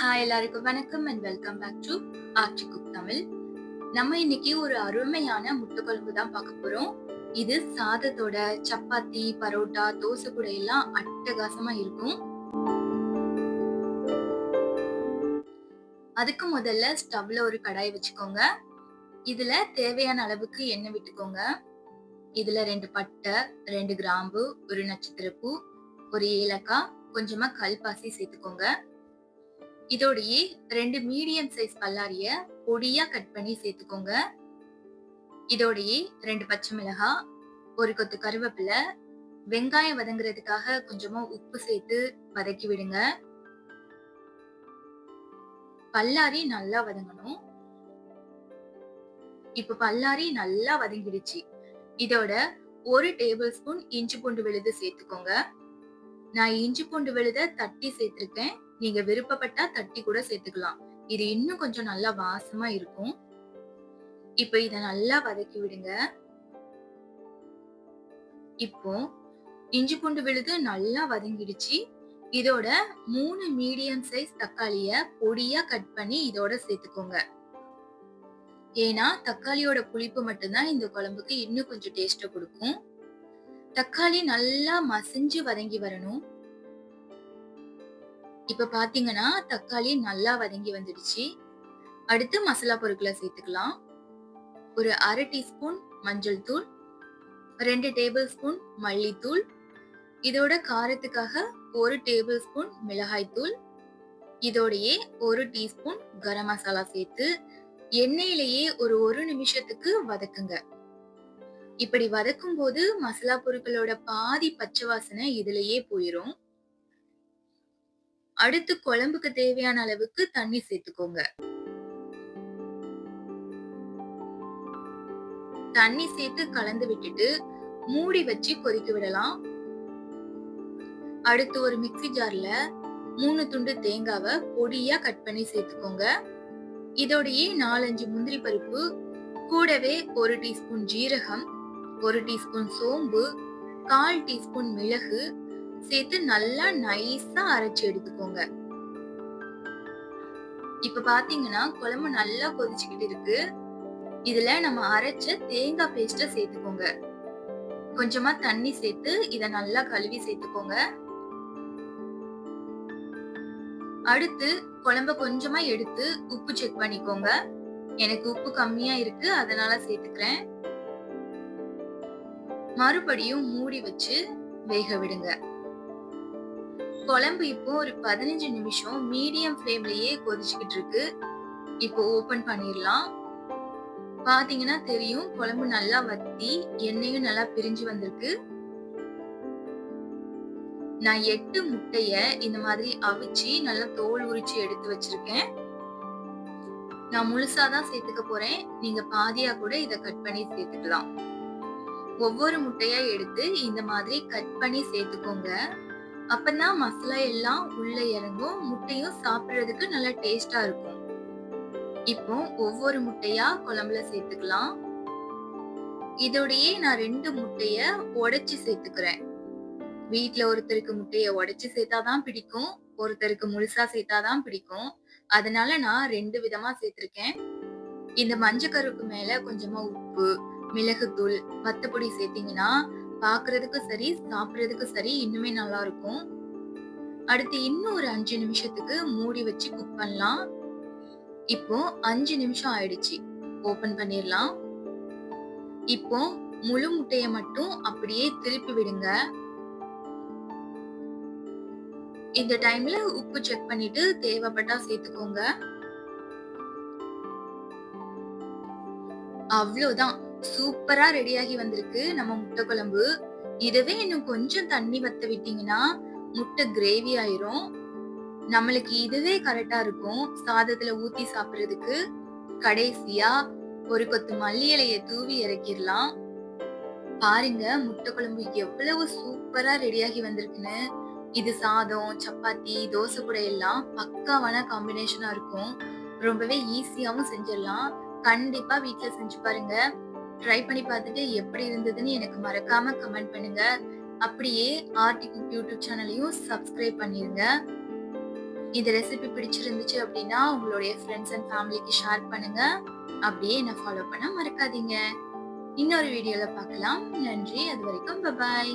Hi எல்லாருக்கும் வணக்கம் and welcome back to Aatchi cook Tamil. நம்ம இன்னைக்கு ஒரு அருமையான முட்டை தான் பார்க்க போறோம். இது சாதத்தோட சப்பாத்தி பரோட்டா தோசை கூட எல்லாம் அட்டகாசமா இருக்கும். அதுக்கு முதல்ல ஸ்டவ்ல ஒரு கடாய் வச்சுக்கோங்க. இதுல தேவையான அளவுக்கு எண்ணெய் விட்டுக்கோங்க. இதுல ரெண்டு பட்டை ரெண்டு கிராம்பு ஒரு நட்சத்திரப்பூ ஒரு ஏலக்காய் கொஞ்சமா கல்பாசி சேர்த்துக்கோங்க. இதோடயே ரெண்டு மீடியம் சைஸ் பல்லாரிய பொடியா கட் பண்ணி சேர்த்துக்கோங்க. இதோடையே ரெண்டு பச்சை மிளகாய் ஒரு கொத்து கருவேப்பிலை வெங்காயம் வதங்குறதுக்காக கொஞ்சமா உப்பு சேர்த்து வதக்கி விடுங்க. பல்லாரி நல்லா வதங்கணும். இப்ப பல்லாரி நல்லா வதங்கிடுச்சு. இதோட ஒரு டேபிள் ஸ்பூன் இஞ்சி பூண்டு விழுது சேர்த்துக்கோங்க. நான் இஞ்சி பூண்டு விழுத தட்டி சேர்த்திருக்கேன். நீங்க விருப்பப்பட்டா தட்டி கூட சேர்த்துக்கலாம். இது இன்னும் கொஞ்சம் நல்லா வாசமா இருக்கும். இப்போ இத நல்லா வதக்கி விடுங்க. இப்போ இஞ்சி பூண்டு விழுது நல்லா வதங்கிடுச்சு. இதோட மூணு மீடியம் சைஸ் தக்காளிய பொடியா கட் பண்ணி இதோட சேர்த்துக்கோங்க. ஏன்னா தக்காளியோட புளிப்பு மட்டும்தான் இந்த குழம்புக்கு இன்னும் கொஞ்சம் டேஸ்ட கொடுக்கும். தக்காளி நல்லா மசிஞ்சு வதங்கி வரணும். இப்ப பாத்தீங்கன்னா தக்காளி நல்லா வதங்கி வந்துடுச்சு. அடுத்து மசாலா பொருட்களை சேர்த்துக்கலாம். ஒரு அரை டீஸ்பூன் மஞ்சள் தூள் ரெண்டு டேபிள் ஸ்பூன் மல்லித்தூள் இதோட காரத்துக்காக ஒரு டேபிள் ஸ்பூன் மிளகாய் தூள் இதோடையே ஒரு டீஸ்பூன் கரம் மசாலா சேர்த்து எண்ணெயிலேயே ஒரு ஒரு நிமிஷத்துக்கு வதக்குங்க. இப்படி வதக்கும் போது மசாலா பொருட்களோட பாதி பச்சை வாசனை இதுலயே போயிரும். அடுத்து குழம்புக்கு தேவையான அளவுக்கு தண்ணி சேர்த்துக்கோங்க. தண்ணி சேர்த்து கலந்து விட்டுட்டு மூடி வச்சு கொதிக்க விடலாம். அடுத்து ஒரு மிக்சி ஜார்ல மூணு துண்டு தேங்காவை பொடியா கட் பண்ணி சேர்த்துக்கோங்க. இதோடையே நாலஞ்சு முந்திரி பருப்பு கூடவே ஒரு டீஸ்பூன் ஜீரகம் ஒரு டீஸ்பூன் சோம்பு கால் டீஸ்பூன் மிளகு சேர்த்து நல்லா நைஸா அரைச்சு எடுத்துக்கோங்க. இப்ப பாத்தீங்கன்னா குழம்பு நல்லா கொதிச்சுக்கிட்டு இருக்கு. இதுல நம்ம அரைச்ச தேங்காய் பேஸ்ட சேர்த்துக்கோங்க. கொஞ்சமா தண்ணி சேர்த்து இத நல்லா கழுவி சேர்த்துக்கோங்க. அடுத்து குழம்ப கொஞ்சமா எடுத்து உப்பு செக் பண்ணிக்கோங்க. எனக்கு உப்பு கம்மியா இருக்கு அதனால சேர்த்துக்கிறேன். மறுபடியும் மூடி வச்சு வேக விடுங்க. குழம்பு இப்போ ஒரு பதினஞ்சு நிமிஷம் மீடியம் ஃப்ளேம்லயே கொதிச்சுக்கிட்டு இருக்கு. இப்போ ஓபன் பண்ணிடலாம். பாத்தீங்கன்னா தெரியும் குழம்பு நல்லா வத்தி எண்ணெயும் நல்லா பிரிஞ்சு வந்திருக்கு. நான் எட்டு முட்டைய இந்த மாதிரி அவிச்சு நல்லா தோல் உரிச்சு எடுத்து வச்சிருக்கேன். நான் முழுசாதான் சேர்த்துக்க போறேன். நீங்க பாதியா கூட இத கட் பண்ணி சேர்த்துக்கலாம். ஒவ்வொரு முட்டையா எடுத்து இந்த மாதிரி கட் பண்ணி சேர்த்துக்கோங்க. அப்பதான் மசாலா எல்லாம் உள்ள இறங்கும். முட்டையும் சாப்பிடுறதுக்கு நல்லா டேஸ்டா இருக்கும். இப்போ ஒவ்வொரு முட்டையா குழம்புல சேர்த்துக்கலாம். இதோடையே நான் ரெண்டு முட்டைய உடைச்சு சேர்த்துக்கிறேன். வீட்டுல ஒருத்தருக்கு முட்டைய உடைச்சு சேர்த்தாதான் பிடிக்கும். ஒருத்தருக்கு முழுசா சேர்த்தாதான் பிடிக்கும். அதனால நான் ரெண்டு விதமா சேர்த்திருக்கேன். இந்த மஞ்சக்கருக்கு மேல கொஞ்சமா உப்பு மிளகுத்தூள் வத்தப்பொடி சேர்த்தீங்கன்னா பாக்குறதுக்கு சரி சாப்பிட்றதுக்கு சரி இன்னுமே நல்லா இருக்கும் அடுத்து இன்னும் ஒரு அஞ்சு நிமிஷத்துக்கு மூடி வச்சு குக் பண்ணலாம். இப்போ அஞ்சு நிமிஷம் ஆயிடுச்சு. ஓபன் பண்ணிடலாம். இப்போ முழு முட்டைய மட்டும் அப்படியே திருப்பி விடுங்க. இந்த டைம்ல உப்பு செக் பண்ணிட்டு தேவைப்பட்டா சேர்த்துக்கோங்க. அவ்வளோதான் சூப்பரா ரெடியாகி வந்திருக்கு. நம்ம முட்டை குழம்பு. இதுவே இன்னும் கொஞ்சம் தண்ணி வத்த விட்டீங்கன்னா முட்டை கிரேவி ஆயிரும். நம்மளுக்கு இதுவே கரெக்டா இருக்கும். சாதத்துல ஊத்தி சாப்பிடுறதுக்கு கடைசியா ஒரு கொத்து மல்லி இலைய தூவி இறக்கிடலாம். பாருங்க முட்டை குழம்பு எவ்வளவு சூப்பரா ரெடியாகி வந்திருக்குன்னு. இது சாதம் சப்பாத்தி தோசை கூட எல்லாம் பக்காவான காம்பினேஷனா இருக்கும். ரொம்பவே ஈஸியாவும் செஞ்சிடலாம். கண்டிப்பா வீட்டுல செஞ்சு பாருங்க. ட்ரை பண்ணி பார்த்துட்டு எப்படி இருந்ததுன்னு எனக்கு மறக்காம கமெண்ட் பண்ணுங்க. அப்படியே ஆர்டிக் யூடியூப் சேனலையும் சப்ஸ்கிரைப் பண்ணிருங்க. இந்த ரெசிபி பிடிச்சிருந்துச்சு அப்படின்னா உங்களுடைய ஃப்ரெண்ட்ஸ் அண்ட் ஃபேமிலிக்கு ஷேர் பண்ணுங்க. அப்படியே என்ன ஃபாலோ பண்ண மறக்காதீங்க. இன்னொரு வீடியோல பார்க்கலாம். நன்றி. அது வரைக்கும் பபாய்